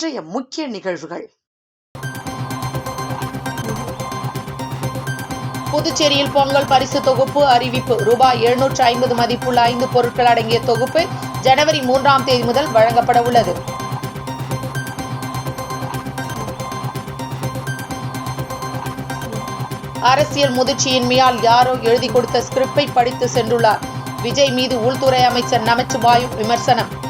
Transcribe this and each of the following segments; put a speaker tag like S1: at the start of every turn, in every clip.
S1: இன்றைய முக்கிய நிகழ்வுகள். புதுச்சேரியில் பொங்கல் பரிசு தொகுப்பு அறிவிப்பு. ரூபாய் எழுநூற்று ஐம்பது மதிப்புள்ள ஐந்து பொருட்கள் அடங்கிய தொகுப்பு ஜனவரி மூன்றாம் தேதி முதல் வழங்கப்பட உள்ளது. அரசியல் முதிர்ச்சியின்மையால் யாரோ எழுதி கொடுத்த ஸ்கிரிப்டை படித்து சென்றுள்ளார். விஜய் மீது உள்துறை அமைச்சர் நமச்சிவாயும் விமர்சனம்.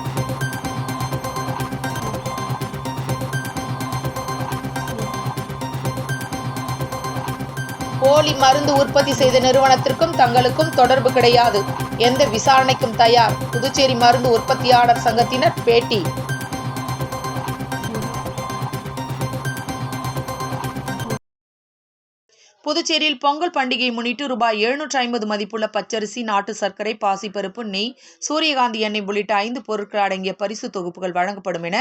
S1: போலி மருந்து உற்பத்தி செய்த நிறுவனத்திற்கும் தங்களுக்கும் தொடர்பு கிடையாது. எந்த விசாரணைக்கும் தயார். புதுச்சேரி மருந்து உற்பத்தியாளர் சங்கத்தினர் பேட்டி. புதுச்சேரியில் பொங்கல் பண்டிகையை முன்னிட்டு ரூபாய் எழுநூற்று ஐம்பது மதிப்புள்ள பச்சரிசி நாட்டு சர்க்கரை பாசிப்பருப்பு நெய் சூரியகாந்தி எண்ணெய் உள்ளிட்ட ஐந்து பொருட்கள் அடங்கிய பரிசு தொகுப்புகள் வழங்கப்படும் என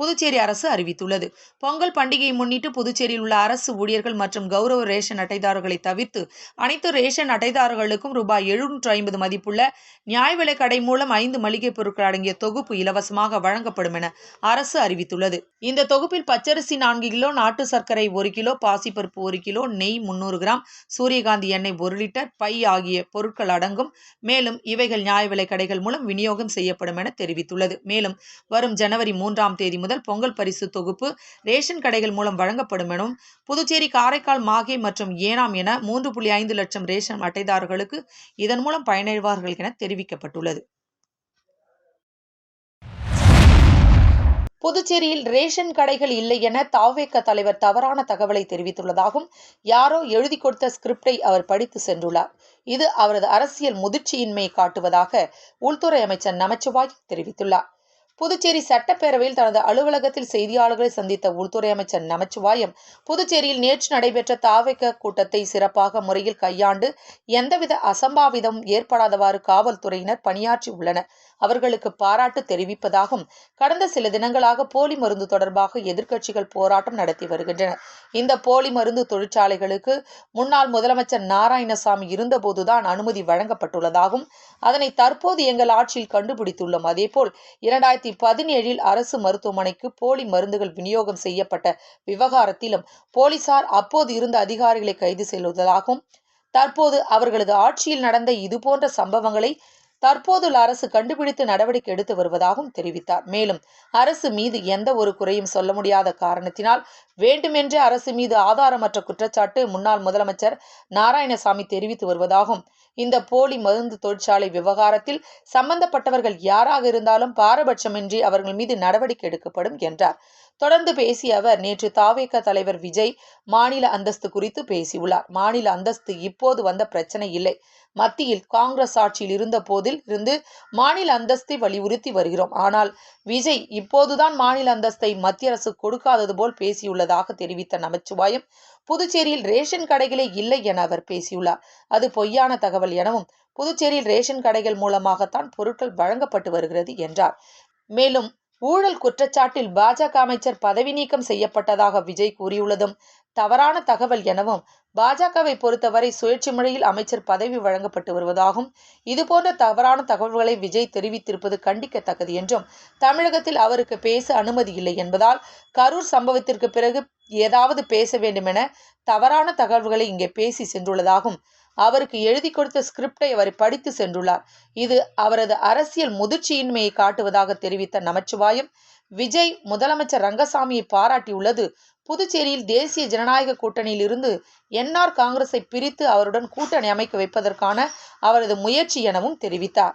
S1: புதுச்சேரி அரசு அறிவித்துள்ளது. பொங்கல் பண்டிகையை முன்னிட்டு புதுச்சேரியில் உள்ள அரசு ஊழியர்கள் மற்றும் கௌரவ ரேஷன் அட்டைதாரர்களை தவிர்த்து அனைத்து ரேஷன் அட்டைதாரர்களுக்கும் ரூபாய் எழுநூற்று ஐம்பது மதிப்புள்ள நியாய விலை கடை மூலம் ஐந்து மளிகை பொருட்கள் அடங்கிய தொகுப்பு இலவசமாக வழங்கப்படும் என அரசு அறிவித்துள்ளது. இந்த தொகுப்பில் பச்சரிசி நான்கு கிலோ நாட்டு சர்க்கரை ஒரு கிலோ பாசிப்பருப்பு ஒரு கிலோ நெய் முன்னூறு கிராம் சூரியகாந்தி எண்ணெய் ஒரு லிட்டர் பை ஆகிய பொருட்கள் அடங்கும். மேலும் இவைகள் நியாய விலை கடைகள் மூலம் விநியோகம் செய்யப்படும் என தெரிவித்துள்ளது. மேலும் வரும் ஜனவரி மூன்றாம் தேதி முதல் பொங்கல் பரிசு தொகுப்பு ரேஷன் கடைகள் மூலம் வழங்கப்படும் எனவும் புதுச்சேரி காரைக்கால் மாகே மற்றும் ஏனாம் என மூன்று புள்ளி ஐந்து லட்சம் ரேஷன் அட்டைதாரர்களுக்கு இதன் மூலம் பயனடைவார்கள் என தெரிவிக்கப்பட்டுள்ளது. புதுச்சேரியில் ரேஷன் கடைகள் இல்லை என தாவேக தலைவர் தவறான தகவலை தெரிவித்துள்ளதாகவும் யாரோ எழுதி கொடுத்த ஸ்கிரிப்டை அவர் படித்து சென்றுள்ளார். இது அவரது அரசியல் முதிர்ச்சியின்மையை காட்டுவதாக உள்துறை அமைச்சர் நமச்சிவாய் தெரிவித்துள்ளார். புதுச்சேரி சட்டப்பேரவையில் தனது அலுவலகத்தில் செய்தியாளர்களை சந்தித்த உள்துறை அமைச்சர் நமச்சிவாயம் புதுச்சேரியில் நேற்று நடைபெற்ற தாவேக கூட்டத்தை சிறப்பாக முறையில் கையாண்டு எந்தவித அசம்பாவிதமும் ஏற்படாதவாறு காவல்துறையினர் பணியாற்றி உள்ளனர் அவர்களுக்கு பாராட்டு தெரிவிப்பதாகவும் கடந்த சில தினங்களாக போலி மருந்து தொடர்பாக எதிர்க்கட்சிகள் போராட்டம் நடத்தி வருகின்றன இந்த போலி மருந்து தொழிற்சாலைகளுக்கு முன்னாள் முதலமைச்சர் நாராயணசாமி இருந்தபோதுதான் அனுமதி வழங்கப்பட்டுள்ளதாகவும் அதனை தற்போது எங்கள் ஆட்சியில் கண்டுபிடித்துள்ளோம். அதேபோல் இரண்டாயிரத்தி பதினேழில் அரசு மருத்துவமனைக்கு போலி மருந்துகள் விநியோகம் செய்யப்பட்ட விவகாரத்திலும் போலீசார் அப்போது இருந்த அதிகாரிகளை கைது செய்துள்ளதாகவும் தற்போது அவர்களது ஆட்சியில் நடந்த இதுபோன்ற சம்பவங்களை தற்போதுள்ள அரசு கண்டுபிடித்து நடவடிக்கை எடுத்து வருவதாகவும் தெரிவித்தார். மேலும் அரசு மீது எந்த ஒரு குறையும் சொல்ல முடியாத காரணத்தினால் வேண்டுமென்றே அரசு மீது ஆதாரமற்ற குற்றச்சாட்டு முன்னாள் முதலமைச்சர் நாராயணசாமி தெரிவித்து வருவதாகவும் இந்த போலி மருந்து தொழிற்சாலை விவகாரத்தில் சம்பந்தப்பட்டவர்கள் யாராக இருந்தாலும் பாரபட்சமின்றி அவர்கள் மீது நடவடிக்கை எடுக்கப்படும் என்றார். தொடர்ந்து பேசிய அவர் நேற்று தாவேக தலைவர் விஜய் மாநில அந்தஸ்து குறித்து பேசியுள்ளார். மாநில அந்தஸ்து இப்போது வந்த பிரச்சனை இல்லை. மத்தியில் காங்கிரஸ் ஆட்சியில் இருந்த போதில் இருந்து மாநில அந்தஸ்தை வலியுறுத்தி வருகிறோம். ஆனால் விஜய் இப்போதுதான் மாநில அந்தஸ்தை மத்திய அரசு கொடுக்காதது போல் பேசியுள்ளதாக தெரிவித்த நமச்சிவாயம் புதுச்சேரியில் ரேஷன் கடைகளே இல்லை என அவர் பேசியுள்ளார். அது பொய்யான தகவல் எனவும் புதுச்சேரியில் ரேஷன் கடைகள் மூலமாகத்தான் பொருட்கள் வழங்கப்பட்டு வருகிறது என்றார். மேலும் ஊழல் குற்றச்சாட்டில் பாஜக அமைச்சர் பதவி நீக்கம் செய்யப்பட்டதாக விஜய் கூறியுள்ளதும் தவறான தகவல் எனவும் பாஜகவை பொறுத்தவரை சுழற்சி முறையில் அமைச்சர் பதவி வழங்கப்பட்டு வருவதாகவும் இதுபோன்ற தவறான தகவல்களை விஜய் தெரிவித்திருப்பது கண்டிக்கத்தக்கது என்றும் தமிழகத்தில் அவருக்கு பேச அனுமதி இல்லை என்பதால் கரூர் சம்பவத்திற்கு பிறகு ஏதாவது பேச வேண்டுமென தவறான தகவல்களை இங்கே பேசி சென்றுள்ளதாகவும் அவருக்கு எழுதி கொடுத்த ஸ்கிரிப்டை அவர் படித்து சென்றுள்ளார். இது அவரது அரசியல் முதிர்ச்சியின்மையை காட்டுவதாக தெரிவித்த நமச்சிவாயம் விஜய் முதலமைச்சர் ரங்கசாமியை பாராட்டியுள்ளது. புதுச்சேரியில் தேசிய ஜனநாயக கூட்டணியில் இருந்து என்ஆர் காங்கிரஸை பிரித்து அவருடன் கூட்டணி அமைக்க வைப்பதற்கான அவரது முயற்சி எனவும் தெரிவித்தார்.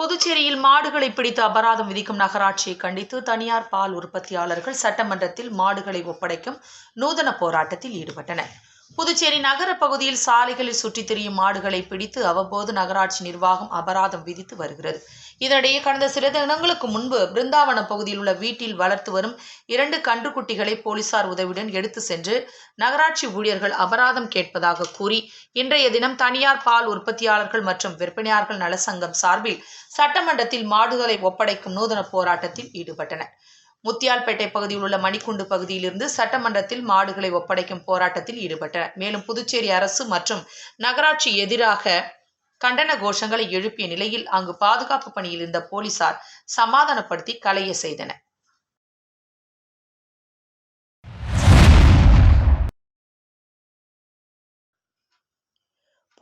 S1: புதுச்சேரியில் மாடுகளை பிடித்து அபராதம் விதிக்கும் நகராட்சியை கண்டித்து தனியார் பால் உற்பத்தியாளர்கள் சட்டமன்றத்தில் மாடுகளை ஒப்படைக்கும் நூதன போராட்டத்தில் ஈடுபட்டனர். புதுச்சேரி நகர பகுதியில் சாலைகளில் சுற்றித் திரியும் மாடுகளை பிடித்து அவ்வப்போது நகராட்சி நிர்வாகம் அபராதம் விதித்து வருகிறது. இதனிடையே கடந்த சில தினங்களுக்கு முன்பு பிருந்தாவன பகுதியில் உள்ள வீட்டில் வளர்த்து வரும் இரண்டு கன்றுக்குட்டிகளை போலீசார் உதவியுடன் எடுத்து சென்று நகராட்சி ஊழியர்கள் அபராதம் கேட்பதாக கூறி இன்றைய தினம் தனியார் பால் உற்பத்தியாளர்கள் மற்றும் விற்பனையாளர்கள் நலசங்கம் சார்பில் சட்டமன்றத்தில் மாடுகளை ஒப்படைக்கும் நூதன போராட்டத்தில் ஈடுபட்டனர். முத்தியால்பேட்டை பகுதியில் உள்ள மணிக்குண்டு பகுதியிலிருந்து சட்டமன்றத்தில் மாடுகளை ஒப்படைக்கும் போராட்டத்தில் ஈடுபட்டனர் மேலும் புதுச்சேரி அரசு மற்றும் நகராட்சி எதிராக கண்டன கோஷங்களை எழுப்பிய நிலையில் அங்கு பாதுகாப்பு பணியில் இருந்த போலீசார் சமாதானப்படுத்தி கலைய செய்தனர்.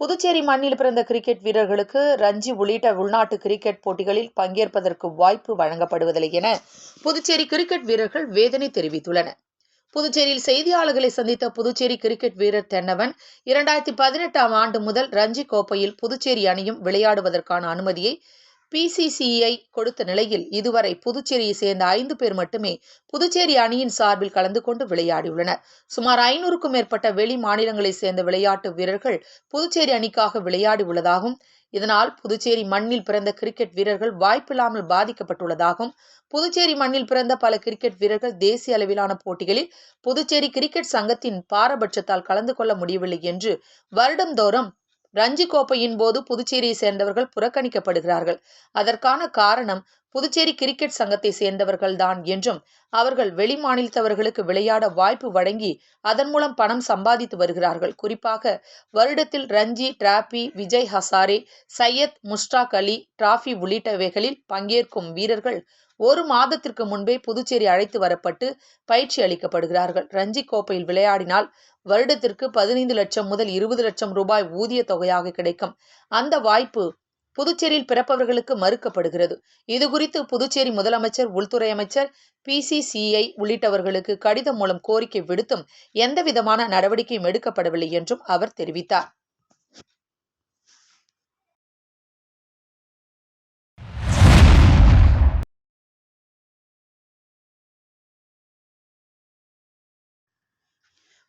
S1: புதுச்சேரி மண்ணில் பிறந்த கிரிக்கெட் வீரர்களுக்கு ரஞ்சி உள்ளிட்ட உள்நாட்டு கிரிக்கெட் போட்டிகளில் பங்கேற்பதற்கு வாய்ப்பு வழங்கப்படுவதில்லை என புதுச்சேரி கிரிக்கெட் வீரர்கள் வேதனை தெரிவித்துள்ளனர். புதுச்சேரியில் செய்தியாளர்களை சந்தித்த புதுச்சேரி கிரிக்கெட் வீரர் தென்னவன் இரண்டாயிரத்தி பதினெட்டாம் ஆண்டு முதல் ரஞ்சி கோப்பையில் புதுச்சேரி அணியும் விளையாடுவதற்கான அனுமதியை பிசிசிஐ கொடுத்த நிலையில் இதுவரை புதுச்சேரியை சேர்ந்த ஐந்து பேர் மட்டுமே புதுச்சேரி அணியின் சார்பில் கலந்து கொண்டு விளையாடியுள்ளனர். சுமார் ஐநூறுக்கும் மேற்பட்ட வெளி மாநிலங்களைச் சேர்ந்த விளையாட்டு வீரர்கள் புதுச்சேரி அணிக்காக விளையாடி உள்ளதாகவும் இதனால் புதுச்சேரி மண்ணில் பிறந்த கிரிக்கெட் வீரர்கள் வாய்ப்பில்லாமல் பாதிக்கப்பட்டுள்ளதாகவும் புதுச்சேரி மண்ணில் பிறந்த பல கிரிக்கெட் வீரர்கள் தேசிய அளவிலான போட்டிகளில் புதுச்சேரி கிரிக்கெட் சங்கத்தின் பாரபட்சத்தால் கலந்து கொள்ள முடியவில்லை என்று வருடந்தோறும் ரஞ்சி கோப்பையின் போது புதுச்சேரியை சேர்ந்தவர்கள் புறக்கணிக்கப்படுகிறார்கள். அதற்கான காரணம் புதுச்சேரி கிரிக்கெட் சங்கத்தை சேர்ந்தவர்கள்தான் என்றும் அவர்கள் வெளிமாநிலத்தவர்களுக்கு விளையாட வாய்ப்பு வழங்கி அதன் மூலம் பணம் சம்பாதித்து வருகிறார்கள். குறிப்பாக வருடத்தில் ரஞ்சி டிராபி விஜய் ஹசாரே சையத் முஸ்டாக் அலி டிராபி உள்ளிட்டவைகளில் பங்கேற்கும் வீரர்கள் ஒரு மாதத்திற்கு முன்பே புதுச்சேரி அழைத்து வரப்பட்டு பயிற்சி அளிக்கப்படுகிறார்கள். ரஞ்சி கோப்பையில் விளையாடினால் வருடத்திற்கு பதினைந்து லட்சம் முதல் இருபது லட்சம் ரூபாய் ஊதிய தொகையாக கிடைக்கும். அந்த வாய்ப்பு புதுச்சேரியில் பிறப்பவர்களுக்கு மறுக்கப்படுகிறது. இது குறித்து புதுச்சேரி முதலமைச்சர் உள்துறை அமைச்சர் பிசிசிஐ உள்ளிட்டவர்களுக்கு கடிதம் மூலம் கோரிக்கை விடுத்தும் எந்தவிதமான நடவடிக்கையும் எடுக்கப்படவில்லை என்றும் அவர் தெரிவித்தார்.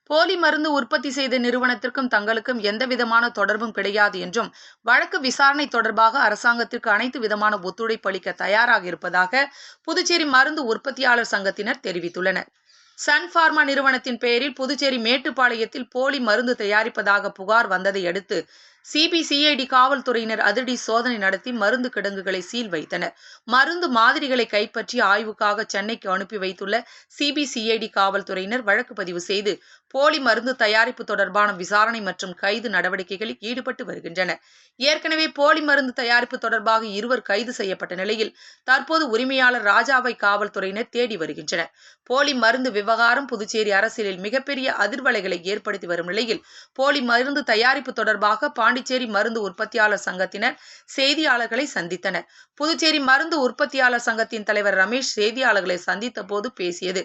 S1: போலி மருந்து உற்பத்தி செய்த நிறுவனத்திற்கும் தங்களுக்கும் எந்தவிதமான தொடர்பும் கிடையாது என்றும் வழக்கு விசாரணை தொடர்பாக அரசாங்கத்திற்கு அனைத்து விதமான ஒத்துழைப்பு அளிக்க தயாராக இருப்பதாக புதுச்சேரி மருந்து உற்பத்தியாளர் சங்கத்தினர் தெரிவித்துள்ளனர். சன் பார்மா நிறுவனத்தின் பெயரில் புதுச்சேரி மேட்டுப்பாளையத்தில் போலி மருந்து தயாரிப்பதாக புகார் வந்ததை அடுத்து சிபிசிஐடி காவல்துறையினர் அதிரடி சோதனை நடத்தி மருந்து கிடங்குகளை சீல் வைத்தனர். மருந்து மாதிரிகளை கைப்பற்றி ஆய்வுக்காக சென்னைக்கு அனுப்பி வைத்துள்ள சிபிசிஐடி காவல்துறையினர் வழக்கு பதிவு செய்து போலி மருந்து தயாரிப்பு தொடர்பான விசாரணை மற்றும் கைது நடவடிக்கைகளில் ஈடுபட்டு வருகின்றனர் ஏற்கனவே போலி மருந்து தயாரிப்பு தொடர்பாக இருவர் கைது செய்யப்பட்ட நிலையில் தற்போது உரிமையாளர் ராஜாவை காவல்துறையினர் தேடி வருகின்றனர். போலி மருந்து விவகாரம் புதுச்சேரி அரசியலில் மிகப்பெரிய அதிர்வலைகளை ஏற்படுத்தி வரும் நிலையில் போலி மருந்து தயாரிப்பு தொடர்பாக பாண்டிச்சேரி மருந்து உற்பத்தியாளர் சங்கத்தினர் செய்தியாளர்களை சந்தித்தனர். புதுச்சேரி மருந்து உற்பத்தியாளர் சங்கத்தின் தலைவர் ரமேஷ் செய்தியாளர்களை சந்தித்த போது பேசியது.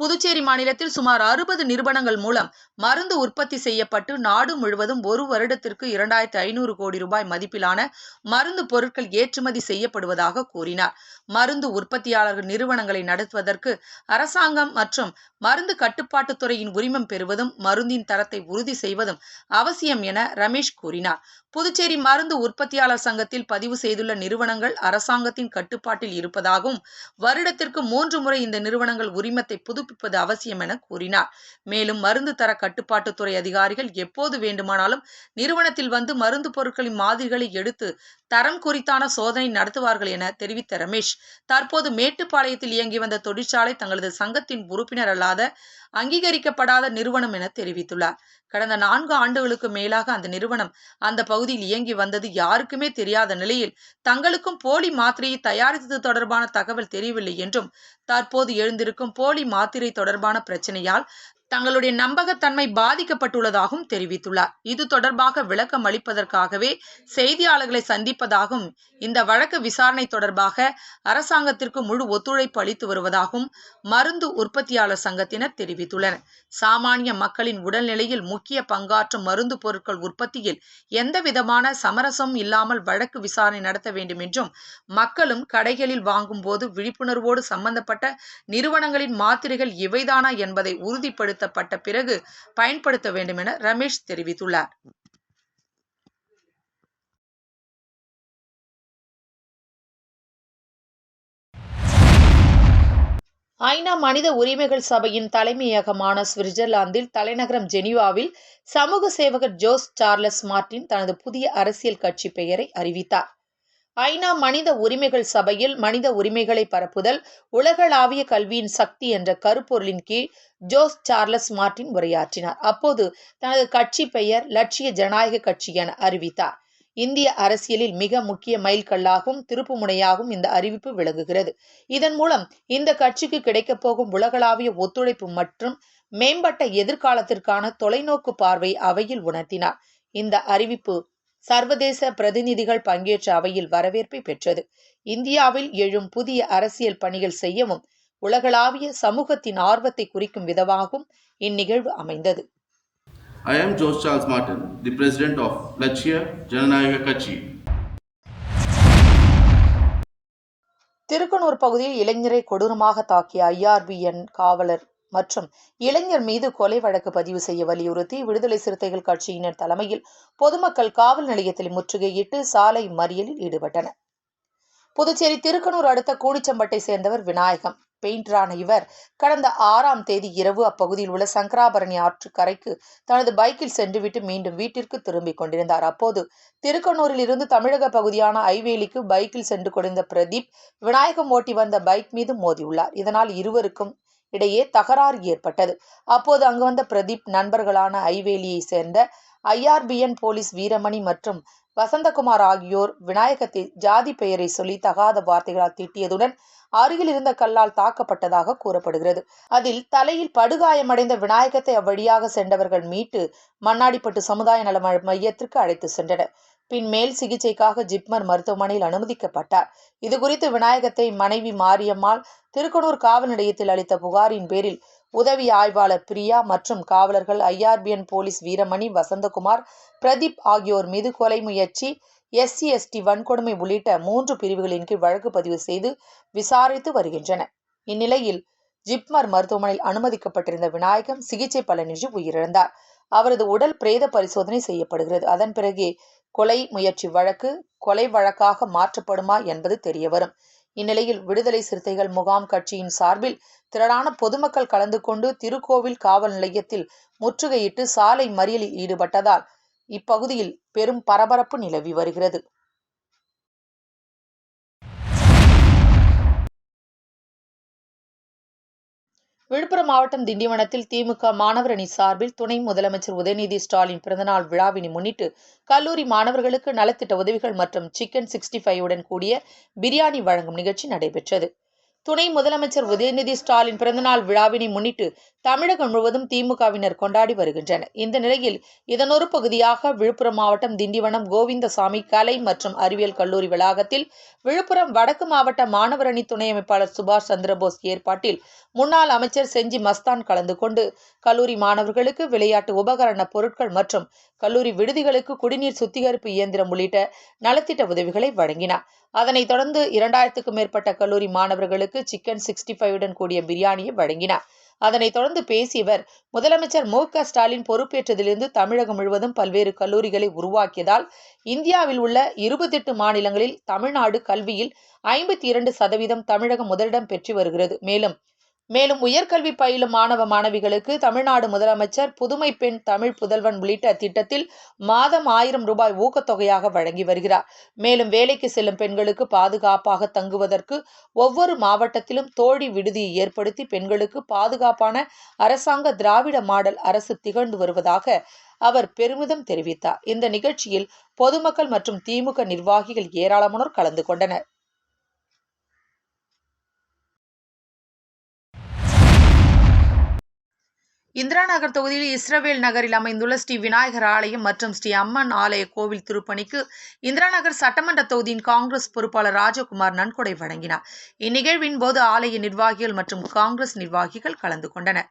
S1: புதுச்சேரி மாநிலத்தில் சுமார் அறுபது நிறுவனங்கள் மூலம் மருந்து உற்பத்தி செய்யப்பட்டு நாடு முழுவதும் ஒரு வருடத்திற்கு இரண்டாயிரத்தி ஐநூறு கோடி ரூபாய் மதிப்பிலான மருந்து பொருட்கள் ஏற்றுமதி செய்யப்படுவதாக கூறினார். மருந்து உற்பத்தியாளர்கள் நிறுவனங்களை நடத்துவதற்கு அரசாங்கம் மற்றும் மருந்து கட்டுப்பாட்டு துறையின் உரிமம் பெறுவதும் மருந்தின் தரத்தை உறுதி செய்வதும் அவசியம் என ரமேஷ் கூறினார். புதுச்சேரி மருந்து உற்பத்தியாளர் சங்கத்தில் பதிவு செய்துள்ள நிறுவனங்கள் அரசாங்கத்தின் கட்டுப்பாட்டில் இருப்பதாகவும் வருடத்திற்கு மூன்று முறை இந்த நிறுவனங்கள் உரிமத்தை புதுப்பிப்பது அவசியம் என கூறினார். மேலும் மருந்து தர கட்டுப்பாட்டுத்துறை அதிகாரிகள் எப்போது வேண்டுமானாலும் நிறுவனத்தில் வந்து மருந்து பொருட்களின் மாதிரிகளை எடுத்து தரம் குறித்தான சோதனை நடத்துவார்கள் என தெரிவித்த ரமேஷ் தற்போது மேட்டுப்பாளையத்தில் இயங்கி வந்த தொழிற்சாலை தங்களது சங்கத்தின் உறுப்பினர் அல்லாத அங்கீகரிக்கப்படாத நிறுவனம் என தெரிவித்துள்ளார். கடந்த நான்கு ஆண்டுகளுக்கு மேலாக அந்த நிறுவனம் அந்த பகுதியில் இயங்கி வந்தது யாருக்குமே தெரியாத நிலையில் தங்களுக்கும் போலி மாத்திரையை தயாரித்தது தொடர்பான தகவல் தெரியவில்லை என்றும் தற்போது எழுந்திருக்கும் போலி மாத்திரை தொடர்பான பிரச்சனையால் தங்களுடைய நம்பகத்தன்மை பாதிக்கப்பட்டுள்ளதாகவும் தெரிவித்துள்ளார். இது தொடர்பாக விளக்கம் அளிப்பதற்காகவே செய்தியாளர்களை சந்திப்பதாகவும் இந்த வழக்கு விசாரணை தொடர்பாக அரசாங்கத்திற்கு முழு ஒத்துழைப்பு அளித்து வருவதாகவும் மருந்து உற்பத்தியாளர் சங்கத்தினர் தெரிவித்துள்ளனர். சாமானிய மக்களின் உடல்நிலையில் முக்கிய பங்காற்றும் மருந்து பொருட்கள் உற்பத்தியில் எந்த விதமான சமரசமும் இல்லாமல் வழக்கு விசாரணை நடத்த வேண்டும் என்றும் மக்களும் கடைகளில் வாங்கும் போது விழிப்புணர்வோடு சம்பந்தப்பட்ட நிறுவனங்களின் மாத்திரைகள் இவைதானா என்பதை உறுதிப்படுத்தப்பட்ட பிறகு பயன்படுத்த வேண்டும் என ரமேஷ் தெரிவித்துள்ளார். ஐநா மனித உரிமைகள் சபையின் தலைமையகமான சுவிட்சர்லாந்தில் தலைநகரம் ஜெனீவாவில் சமூக சேவகர் ஜோஸ் சார்லஸ் மார்டின் தனது புதிய அரசியல் கட்சி பெயரை அறிவித்தார். ஐநா மனித உரிமைகள் சபையில் மனித உரிமைகளை பரப்புதல் உலகளாவிய கல்வியின் சக்தி என்ற கருப்பொருளின் கீழ் ஜோஸ் சார்லஸ் மார்டின் உரையாற்றினார். அப்போது தனது கட்சி பெயர் லட்சிய ஜனநாயக கட்சி என அறிவித்தார். இந்திய அரசியலில் மிக முக்கிய மைல்கல்லாகவும் திருப்புமுனையாகவும் இந்த அறிவிப்பு விளங்குகிறது. இதன் மூலம் இந்த கட்சிக்கு கிடைக்கப் போகும் உலகளாவிய ஒத்துழைப்பு மற்றும் மேம்பட்ட எதிர்காலத்திற்கான தொலைநோக்கு பார்வை அவையில் உணர்த்தினார். இந்த அறிவிப்பு சர்வதேச பிரதிநிதிகள் பங்கேற்ற அவையில் வரவேற்பை பெற்றது இந்தியாவில் எழும் புதிய அரசியல் பணிகள் செய்யவும் உலகளாவிய சமூகத்தின் ஆர்வத்தை குறிக்கும் விதமாகவும் இந்நிகழ்வு அமைந்தது
S2: I am George Charles Martin, the president of Lachya Jananayaga Kachi.
S1: Thirukkanur பகுதியில் இளைஞரை கொடூரமாக தாக்கிய ஐஆர்பிஎன் காவலர் மற்றும் இளைஞர் மீது கொலை வழக்கு பதிவு செய்ய வலியுறுத்தி விடுதலை சிறுத்தைகள் கட்சியினர் தலைமையில் பொதுமக்கள் காவல் நிலையத்தில் முற்றுகையிட்டு சாலை மறியலில் ஈடுபட்டனர். புதுச்சேரி திருக்கனூர் அடுத்த கூடிச்சம்பட்டை சேர்ந்தவர் விநாயகம். பெயிண்டரான இவர். கடந்த ஆறாம் தேதி இரவு அப்பகுதியில் உள்ள சங்கராபரணி ஆற்று கரைக்கு தனது பைக்கில் சென்றுவிட்டு மீண்டும் வீட்டிற்கு திரும்பிக் கொண்டிருந்தார். அப்போது திருக்கனூரில் இருந்து தமிழக பகுதியான ஐவேலிக்கு பைக்கில் சென்று கொண்டிருந்த பிரதீப் விநாயகம் ஓட்டி வந்த பைக் மீது மோதியுள்ளார். இதனால் இருவருக்கும் இடையே தகராறு ஏற்பட்டது. அப்போது அங்கு வந்த பிரதீப் நண்பர்களான ஐவேலியை சேர்ந்த ஐஆர்பிஎன் போலீஸ் வீரமணி மற்றும் வசந்தகுமார் ஆகியோர் விநாயகத்தை ஜாதி பெயரை சொல்லி தகாத வார்த்தைகளால் திட்டியதுடன் அருகில் இருந்த கல்லால் தாக்கப்பட்டதாக கூறப்படுகிறது. அதில் தலையில் படுகாயமடைந்த விநாயகத்தை அவ்வழியாக சென்றவர்கள் மீட்டு மண்ணாடிப்பட்டு சமுதாய நல மையத்திற்கு அழைத்து சென்றனர். பின் மேல் சிகிச்சைக்காக ஜிப்மர் மருத்துவமனையில் அனுமதிக்கப்பட்டார். இதுகுறித்து விநாயகத்தை மனைவி மாரியம்மாள் திருக்கனூர் காவல் நிலையத்தில் அளித்த புகாரின் பேரில் உதவி ஆய்வாளர் பிரியா மற்றும் காவலர்கள் ஐஆர்பிஎன் போலீஸ் வீரமணி வசந்தகுமார் பிரதீப் ஆகியோர் மீது கொலை முயற்சி எஸ்சி எஸ்டி வன்கொடுமை உள்ளிட்ட மூன்று பிரிவுகளின் கீழ் வழக்கு பதிவு செய்து விசாரித்து வருகின்றனர். இந்நிலையில் ஜிப்மர் மருத்துவமனையில் அனுமதிக்கப்பட்டிருந்த விநாயகம் சிகிச்சை பலனின்றி உயிரிழந்தார். அவரது உடல் பிரேத பரிசோதனை செய்யப்படுகிறது. அதன் பிறகே கொலை முயற்சி வழக்கு கொலை வழக்காக மாற்றப்படுமா என்பது தெரியவரும். இந்நிலையில் விடுதலை சிறுத்தைகள் முகாம் கட்சியின் சார்பில் திரளான பொதுமக்கள் கலந்து கொண்டு திருக்கோவில் காவல் நிலையத்தில் முற்றுகையிட்டு சாலை மறியலில் ஈடுபட்டதால் இப்பகுதியில் பெரும் பரபரப்பு நிலவி வருகிறது. விழுப்புரம் மாவட்டம் திண்டிவனத்தில் திமுக மாணவர் அணி சார்பில் துணை முதலமைச்சர் உதயநிதி ஸ்டாலின் பிறந்தநாள் விழாவினை முன்னிட்டு கல்லூரி மாணவர்களுக்கு நலத்திட்ட உதவிகள் மற்றும் சிக்கன் சிக்ஸ்டி ஃபைவ் உடன் கூடிய பிரியாணி வழங்கும் நிகழ்ச்சி நடைபெற்றது. துணை முதலமைச்சர் உதயநிதி ஸ்டாலின் பிறந்தநாள் விழாவினை முன்னிட்டு தமிழகம் முழுவதும் திமுகவினர் கொண்டாடி வருகின்றனர். இந்த நிலையில் இதனொரு பகுதியாக விழுப்புரம் மாவட்டம் திண்டிவனம் கோவிந்தசாமி கலை மற்றும் அறிவியல் கல்லூரி வளாகத்தில் விழுப்புரம் வடக்கு மாவட்ட மாணவர் அணி துணை அமைப்பாளர் சுபாஷ் சந்திரபோஸ் ஏற்பாட்டில் முன்னாள் அமைச்சர் செஞ்சி மஸ்தான் கலந்து கொண்டு கல்லூரி மாணவர்களுக்கு விளையாட்டு உபகரண பொருட்கள் மற்றும் கல்லூரி விடுதிகளுக்கு குடிநீர் சுத்திகரிப்பு இயந்திரம் உள்ளிட்ட நலத்திட்ட உதவிகளை வழங்கினார். அதனைத் தொடர்ந்து இரண்டாயிரத்துக்கும் மேற்பட்ட கல்லூரி மாணவர்களுக்கு சிக்கன் சிக்ஸ்டி ஃபைவுடன் கூடிய பிரியாணியை வழங்கினார். அதனைத் தொடர்ந்து பேசியவர் முதலமைச்சர் மு. க. ஸ்டாலின் பொறுப்பேற்றதிலிருந்து தமிழகம் முழுவதும் பல்வேறு கல்லூரிகளை உருவாக்கியதால் இந்தியாவில் உள்ள இருபத்தெட்டு மாநிலங்களில் தமிழ்நாடு கல்வியில் ஐம்பத்தி இரண்டு சதவீதம் தமிழகம் முதலிடம் பெற்று வருகிறது. மேலும் மேலும் உயர்கல்வி பயிலும் மாணவ மாணவிகளுக்கு தமிழ்நாடு முதலமைச்சர் புதுமை பெண் தமிழ் புதல்வன் உள்ளிட்ட திட்டத்தில் மாதம் ஆயிரம் ரூபாய் ஊக்கத்தொகையாக வழங்கி வருகிறார். மேலும் வேலைக்கு செல்லும் பெண்களுக்கு பாதுகாப்பாக தங்குவதற்கு ஒவ்வொரு மாவட்டத்திலும் தோழி விடுதியை ஏற்படுத்தி பெண்களுக்கு பாதுகாப்பான அரசாங்க திராவிட மாடல் அரசு திகழ்ந்து வருவதாக அவர் பெருமிதம் தெரிவித்தார். இந்த நிகழ்ச்சியில் பொதுமக்கள் மற்றும் திமுக நிர்வாகிகள் ஏராளமானோர் கலந்து கொண்டனர். இந்திரா நகர் தொகுதியில் இஸ்ரவேல் நகரில் அமைந்துள்ள ஸ்ரீ விநாயகர் ஆலயம் மற்றும் ஸ்ரீ அம்மன் ஆலய கோவில் திருப்பணிக்கு இந்திரா நகர் சட்டமன்ற தொகுதியின் காங்கிரஸ் பொறுப்பாளர் ராஜகுமார் நன்கொடை வழங்கினார். இந்நிகழ்வின் போது ஆலய நிர்வாகிகள் மற்றும் காங்கிரஸ் நிர்வாகிகள் கலந்து கொண்டனர்.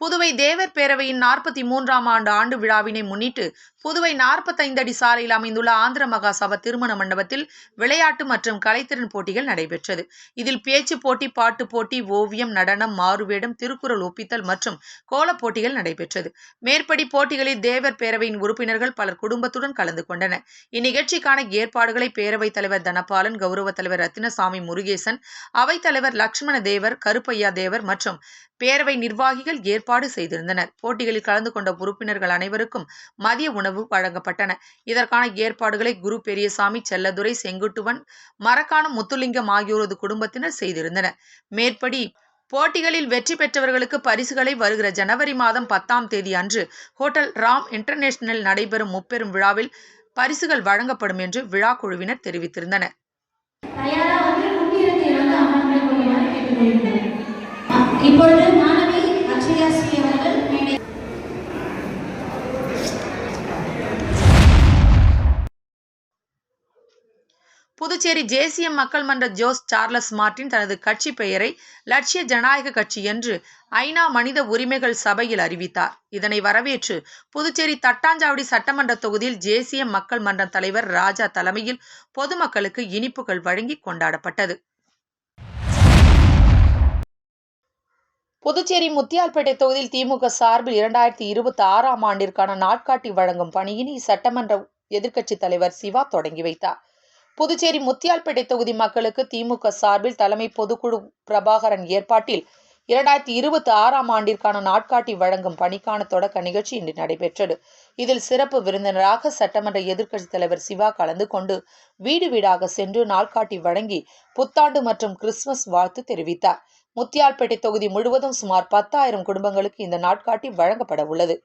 S1: புதுவை தேவர் பேரவையின் நாற்பத்தி மூன்றாம் ஆண்டு ஆண்டு விழாவினை முன்னிட்டு புதுவை நாற்பத்தைந்து அடி சாலையில் அமைந்துள்ள ஆந்திர மகாசபா திருமண மண்டபத்தில் விளையாட்டு மற்றும் கலைத்திறன் போட்டிகள் நடைபெற்றது. இதில் பேச்சு போட்டி பாட்டு போட்டி ஓவியம் நடனம் மாறுவேடம் திருக்குறள் ஒப்பித்தல் மற்றும் கோலப் போட்டிகள் நடைபெற்றது. மேற்படி போட்டிகளில் தேவர் பேரவையின் உறுப்பினர்கள் பலர் குடும்பத்துடன் கலந்து கொண்டனர். இந்நிகழ்ச்சிக்கான ஏற்பாடுகளை பேரவைத் தலைவர் தனபாலன் கௌரவ தலைவர் ரத்தினசாமி முருகேசன் அவைத்தலைவர் லட்சுமண தேவர் கருப்பையா தேவர் மற்றும் பேரவை நிர்வாகிகள் ஏற்பாடு செய்திருந்தனர். போட்டிகளில் கலந்து கொண்ட உறுப்பினர்கள் அனைவருக்கும் மதிய உணவு வழங்கப்பட்டன. இதற்கான ஏற்பாடுகளை குரு பெரியசாமி செல்லதுரை செங்குட்டுவன் மரக்காணம் முத்துலிங்கம் ஆகியோரது குடும்பத்தினர் செய்திருந்தனர். மேற்படி போட்டிகளில் வெற்றி பெற்றவர்களுக்கு பரிசுகளை வருகிற ஜனவரி மாதம் பத்தாம் தேதி அன்று ஹோட்டல் ராம் இன்டர்நேஷனல் நடைபெறும் முப்பெரும் விழாவில் பரிசுகள் வழங்கப்படும் என்று விழா குழுவினர் தெரிவித்திருந்தனர்.
S3: இப்பொழுது மாணவி அக்ஷயா ஸ்ரீ அவர்கள்
S1: புதுச்சேரி தேசிய மக்கள் மன்ற ஜோஸ் சார்லஸ் மார்டின் தனது கட்சி பெயரை லட்சிய ஜனநாயக கட்சி என்று ஐநா மனித உரிமைகள் சபையில் அறிவித்தார். இதனை வரவேற்று புதுச்சேரி தட்டாஞ்சாவடி சட்டமன்ற தொகுதியில் தேசிய மக்கள் மன்ற தலைவர் ராஜா தலைமையில் பொதுமக்களுக்கு இனிப்புகள் வழங்கி கொண்டாடப்பட்டது. புதுச்சேரி முத்தியால்பேட்டை தொகுதியில் திமுக சார்பில் இரண்டாயிரத்தி இருபத்தி ஆறாம் ஆண்டிற்கான நாட்காட்டி வழங்கும் பணியினை சட்டமன்ற எதிர்க்கட்சித் தலைவர் சிவா தொடங்கி வைத்தார். புதுச்சேரி முத்தியால்பேட்டை தொகுதி மக்களுக்கு திமுக சார்பில் தலைமை பொதுக்குழு பிரபாகரன் ஏற்பாட்டில் இரண்டாயிரத்தி இருபத்தி ஆறாம் ஆண்டிற்கான நாட்காட்டி வழங்கும் பணிக்கான தொடக்க நிகழ்ச்சி இன்று நடைபெற்றது. இதில் சிறப்பு விருந்தினராக சட்டமன்ற எதிர்க்கட்சித் தலைவர் சிவா கலந்து கொண்டு வீடு வீடாக சென்று நாட்காட்டி வழங்கி புத்தாண்டு மற்றும் கிறிஸ்துமஸ் வாழ்த்து தெரிவித்தார். முத்தியால்பேட்டை தொகுதி முழுவதும் சுமார் பத்தாயிரம் குடும்பங்களுக்கு இந்த நாட்காட்டி வழங்கப்பட உள்ளது.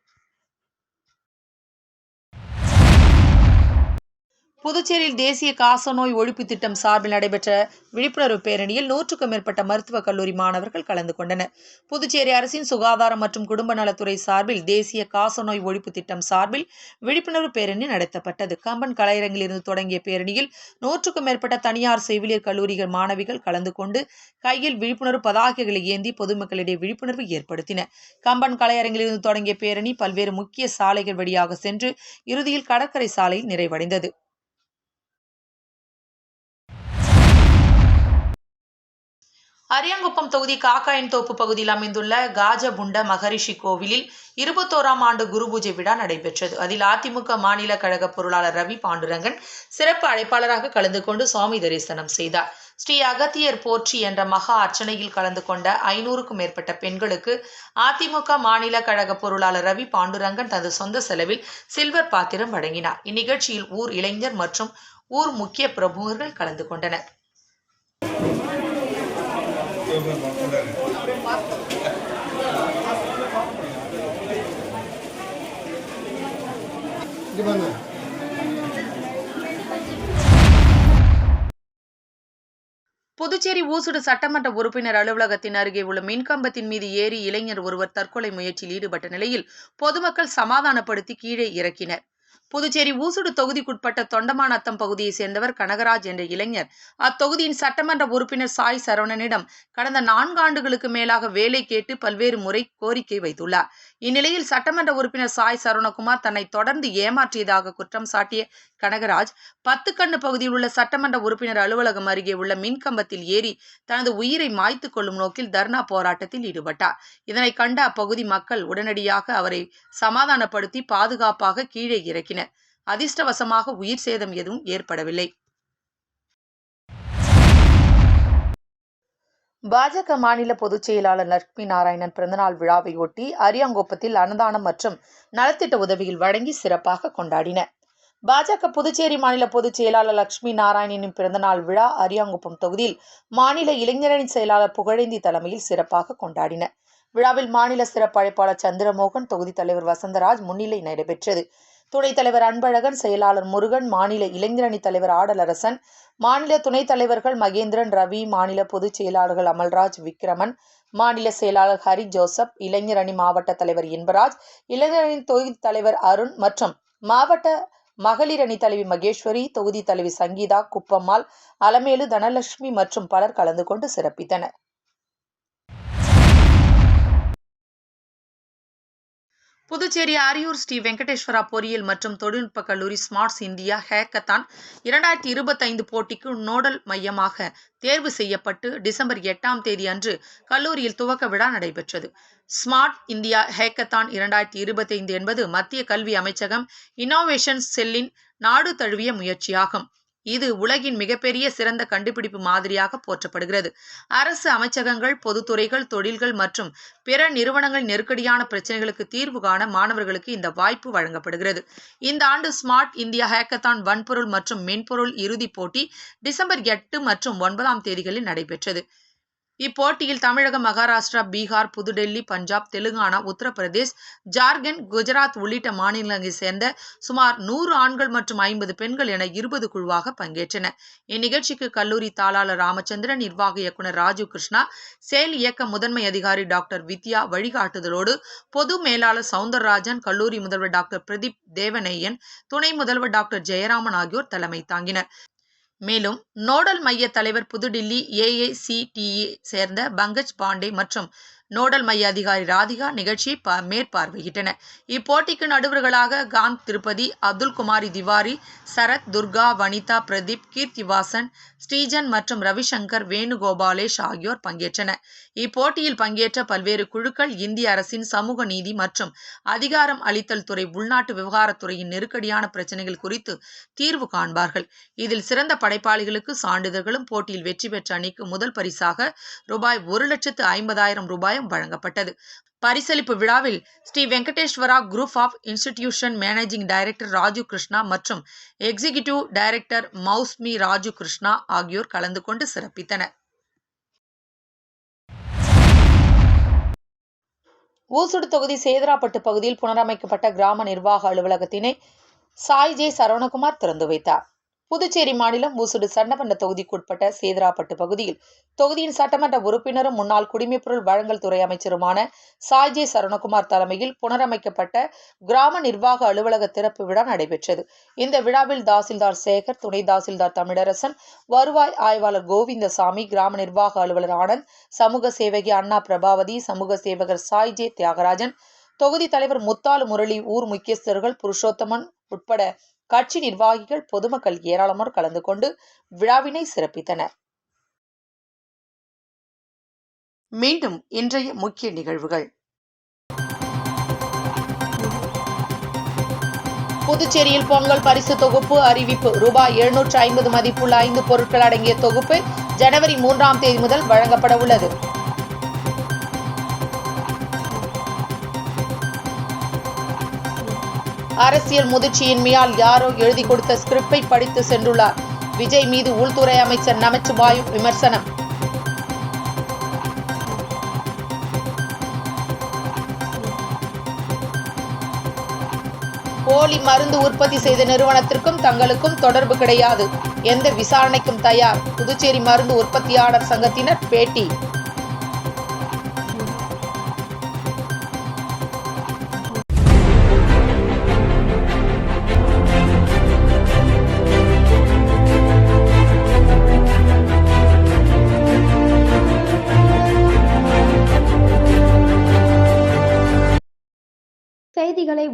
S1: புதுச்சேரியில் தேசிய காசநோய் ஒழிப்பு திட்டம் சார்பில் நடைபெற்ற விழிப்புணர்வு பேரணியில் நூற்றுக்கும் மேற்பட்ட மருத்துவக் கல்லூரி மாணவர்கள் கலந்து கொண்டனர். புதுச்சேரி அரசின் சுகாதாரம் மற்றும் குடும்ப நலத்துறை சார்பில் தேசிய காசநோய் ஒழிப்பு திட்டம் சார்பில் விழிப்புணர்வு பேரணி நடத்தப்பட்டது. கம்பன் கலையரங்கில் இருந்து தொடங்கிய பேரணியில் நூற்றுக்கும் மேற்பட்ட தனியார் செவிலியர் கல்லூரிகள் மாணவிகள் கலந்து கொண்டு கையில் விழிப்புணர்வு பதாகைகளை ஏந்தி பொதுமக்களிடையே விழிப்புணர்வு ஏற்படுத்தினர். கம்பன் கலையரங்கில் இருந்து தொடங்கிய பேரணி பல்வேறு முக்கிய சாலைகள் வழியாக சென்று இறுதியில் கடற்கரை சாலையில் நிறைவடைந்தது. அரியாங்குப்பம் தொகுதி காக்காயின் தோப்பு பகுதியில் அமைந்துள்ள காஜபுண்ட மகரிஷி கோவிலில் இருபத்தோராம் ஆண்டு குரு பூஜை விழா நடைபெற்றது. அதில் அதிமுக மாநில கழக பொருளாளர் ரவி பாண்டுரங்கன் சிறப்பு அழைப்பாளராக கலந்து கொண்டு சுவாமி தரிசனம் செய்தார். ஸ்ரீ அகத்தியர் போற்றி என்ற மகா அர்ச்சனையில் கலந்து கொண்ட ஐநூறுக்கும் மேற்பட்ட பெண்களுக்கு அதிமுக மாநில கழக பொருளாளர் ரவி பாண்டுரங்கன் தனது சொந்த செலவில் சில்வர் பாத்திரம் வழங்கினார். இந்நிகழ்ச்சியில் ஊர் இளைஞர் மற்றும் ஊர் முக்கிய பிரமுகர்கள் கலந்து கொண்டனர்.
S4: பாருங்க
S1: புதுச்சேரி ஊசுடு சட்டமன்ற உறுப்பினர் அலுவலகத்தின் அருகே உள்ள மின்கம்பத்தின் மீது ஏறி இளைஞர் ஒருவர் தற்கொலை முயற்சியில் ஈடுபட்ட நிலையில் பொதுமக்கள் சமாதானப்படுத்தி கீழே இறக்கினர். புதுச்சேரி ஊசுடு தொகுதிக்குட்பட்ட தொண்டமாநத்தம் பகுதியைச் சேர்ந்தவர் கனகராஜ் என்ற இளைஞர். அத்தொகுதியின் சட்டமன்ற உறுப்பினர் சாய் சரவணனிடம் கடந்த நான்கு ஆண்டுகளுக்கு மேலாக வேலை கேட்டு பல்வேறு முறை கோரிக்கை வைத்துள்ளார். இந்நிலையில் சட்டமன்ற உறுப்பினர் சாய் சரவணகுமார் தன்னை தொடர்ந்து ஏமாற்றியதாக குற்றம் சாட்டிய கனகராஜ் பத்து கண்ணு பகுதியில் உள்ள சட்டமன்ற உறுப்பினர் அலுவலகம் அருகே உள்ள மின்கம்பத்தில் ஏறி தனது உயிரை மாய்த்து கொள்ளும் நோக்கில் தர்ணா போராட்டத்தில் ஈடுபட்டார். இதனை கண்ட அப்பகுதி மக்கள் உடனடியாக அவரை சமாதானப்படுத்தி பாதுகாப்பாக கீழே இறக்கினர். அதிர்ஷ்டவசமாக உயிர் சேதம் எதுவும் ஏற்படவில்லை. பாஜக மாநில பொதுச் செயலாளர் லட்சுமி நாராயணன் பிறந்தநாள் விழாவையொட்டி அரியாங்கோப்பத்தில் அரியாங்குப்பத்தில் அன்னதானம் மற்றும் நலத்திட்ட உதவிகள் வழங்கி சிறப்பாக கொண்டாடினர் பாஜக புதுச்சேரி மாநில பொதுச் செயலாளர் லட்சுமி நாராயணனின் பிறந்தநாள் விழா அரியாங்குப்பம் தொகுதியில் மாநில இளைஞரணி செயலாளர் புகழேந்தி தலைமையில் சிறப்பாக கொண்டாடினர் விழாவில் மாநில சிறப்பு அழைப்பாளர் சந்திரமோகன் தொகுதி தலைவர் வசந்தராஜ் முன்னிலை நடைபெற்றது. துணைத் தலைவர் அன்பழகன் செயலாளர் முருகன் மாநில இளைஞரணி தலைவர் ஆடலரசன் மாநில துணைத் தலைவர்கள் மகேந்திரன் ரவி மாநில பொதுச் செயலாளர்கள் அமல்ராஜ் விக்ரமன் மாநில செயலாளர் ஹரி ஜோசப் இளைஞரணி மாவட்ட தலைவர் இன்பராஜ் இளைஞரணி தொகுதி தலைவர் அருண் மற்றும் மாவட்ட மகளிர் அணி தலைவி மகேஸ்வரி தொகுதி தலைவி சங்கீதா குப்பம்மாள் அலமேலு தனலட்சுமி மற்றும் பலர் கலந்து கொண்டு சிறப்பித்தனர். புதுச்சேரி அரியூர் ஸ்ரீ வெங்கடேஸ்வரா பொறியியல் மற்றும் தொழில்நுட்ப கல்லூரி ஸ்மார்ட்ஸ் இந்தியா ஹேக்கத்தான் இரண்டாயிரத்தி இருபத்தைந்து போட்டிக்கு நோடல் மையமாக தேர்வு செய்யப்பட்டு டிசம்பர் எட்டாம் தேதி அன்று கல்லூரியில் துவக்க விழா நடைபெற்றது. ஸ்மார்ட் இந்தியா ஹேக்கத்தான் இரண்டாயிரத்தி இருபத்தைந்து என்பது மத்திய கல்வி அமைச்சகம் இன்னோவேஷன் செல்லின் நாடு தழுவிய முயற்சியாகும். இது உலகின் மிகப்பெரிய சிறந்த கண்டுபிடிப்பு மாதிரியாக போற்றப்படுகிறது. அரசு அமைச்சகங்கள் பொதுத்துறைகள் தொழில்கள் மற்றும் பிற நிறுவனங்கள் நெருக்கடியான பிரச்சனைகளுக்கு தீர்வு காண மாணவர்களுக்கு இந்த வாய்ப்பு வழங்கப்படுகிறது. இந்த ஆண்டு ஸ்மார்ட் இந்தியா ஹேக்கத்தான் வன்பொருள் மற்றும் மென்பொருள் இறுதிப் போட்டி டிசம்பர் எட்டு மற்றும் ஒன்பதாம் தேதிகளில் நடைபெற்றது. இப்போட்டியில் தமிழகம் மகாராஷ்டிரா பீகார் புதுடெல்லி பஞ்சாப் தெலுங்கானா உத்தரப்பிரதேஷ் ஜார்க்கண்ட் குஜராத் உள்ளிட்ட மாநிலங்களைச் சேர்ந்த சுமார் நூறு ஆண்கள் மற்றும் ஐம்பது பெண்கள் என இருபது குழுவாக பங்கேற்றன. இந்நிகழ்ச்சிக்கு கல்லூரி தாளாளர் ராமச்சந்திரன் நிர்வாக இயக்குநர் ராஜீவ் கிருஷ்ணா செயல் இயக்க முதன்மை அதிகாரி டாக்டர் வித்யா வழிகாட்டுதலோடு பொது மேலாளர் சவுந்தரராஜன் கல்லூரி முதல்வர் டாக்டர் பிரதீப் தேவனேயன் துணை முதல்வர் டாக்டர் ஜெயராமன் ஆகியோர் தலைமை தாங்கினர். மேலும் நோடல் மைய தலைவர் புதுடில்லி ஏஐசிடிஇ சேர்ந்த பங்கஜ் பாண்டே மற்றும் நோடல் மைய அதிகாரி ராதிகா நிகழ்ச்சியை மேற்பார்வையிட்டனர் இப்போட்டிக்கு நடுவர்களாக காந்த் திருப்பதி அப்துல் குமாரி திவாரி சரத் துர்கா வனிதா பிரதீப் கீர்த்திவாசன் ஸ்ரீஜன் மற்றும் ரவிசங்கர் வேணுகோபாலேஷ் ஆகியோர் பங்கேற்றனர். இப்போட்டியில் பங்கேற்ற பல்வேறு குழுக்கள் இந்திய அரசின் சமூக நீதி மற்றும் அதிகாரம் அளித்தல் துறை உள்நாட்டு விவகாரத்துறையின் நெருக்கடியான பிரச்சனைகள் குறித்து தீர்வு காண்பார்கள். இதில் சிறந்த படைப்பாளிகளுக்கு சான்றிதழ்களும் போட்டியில் வெற்றி பெற்ற அணிக்கு முதல் பரிசாக ரூபாய் ஒரு லட்சத்து ஐம்பதாயிரம் ரூபாயும் வழங்கப்பட்டது. பரிசளிப்பு விழாவில் Sri Venkateswara group of institution managing director Raju Krishna மற்றும் எக்ஸிகியூட்டிவ் டைரக்டர் மௌஸ்மி ராஜு கிருஷ்ணா ஆகியோர் கலந்து கொண்டு சிறப்பித்தனர். ஊசுடு தொகுதி சேதராப்பட்டு பகுதியில் புனரமைக்கப்பட்ட கிராம நிர்வாக அலுவலகத்தினை சாய் ஜே சரவணகுமார் திறந்து வைத்தார். புதுச்சேரி மாநிலம் ஊசுடு சட்டமன்ற தொகுதிக்குட்பட்ட சேதராப்பட்டு பகுதியில் தொகுதியின் சட்டமன்ற உறுப்பினரும் முன்னாள் குடிமைப்பொருள் வழங்கல் துறை அமைச்சருமான சாய் ஜே தலைமையில் புனரமைக்கப்பட்ட கிராம நிர்வாக அலுவலக திறப்பு விழா நடைபெற்றது. இந்த விழாவில் தாசில்தார் சேகர் துணை தாசில்தார் தமிழரசன் வருவாய் ஆய்வாளர் கோவிந்தசாமி கிராம நிர்வாக அலுவலர் ஆனந்த் சமூக சேவகி அண்ணா பிரபாவதி சமூக சேவகர் சாய் ஜே தியாகராஜன் தொகுதி தலைவர் முத்தாலு முரளி ஊர் முக்கியஸ்தர்கள் புருஷோத்தமன் உட்பட கட்சி நிர்வாகிகள் பொதுமக்கள் ஏராளமானோர் கலந்து கொண்டு விழாவினை சிறப்பித்தனர். மீண்டும் இன்றைய முக்கிய நிகழ்வுகள். புதுச்சேரியில் பொங்கல் பரிசு தொகுப்பு அறிவிப்பு. ரூபாய் எழுநூற்று ஐம்பது மதிப்புள்ள ஐந்து பொருட்கள் அடங்கிய தொகுப்பு ஜனவரி மூன்றாம் தேதி முதல் வழங்கப்பட உள்ளது. அரசியல் முதிர்ச்சியின்மையால் யாரோ எழுதி கொடுத்த ஸ்கிரிப்டை படித்து சென்றுள்ளார். விஜய் மீது உள்துறை அமைச்சர் நமச்சிவாயு விமர்சனம். போலி மருந்து உற்பத்தி செய்த நிறுவனத்திற்கும் தங்களுக்கும் தொடர்பு கிடையாது. எந்த விசாரணைக்கும் தயார். புதுச்சேரி மருந்து உற்பத்தியாளர் சங்கத்தினர் பேட்டி.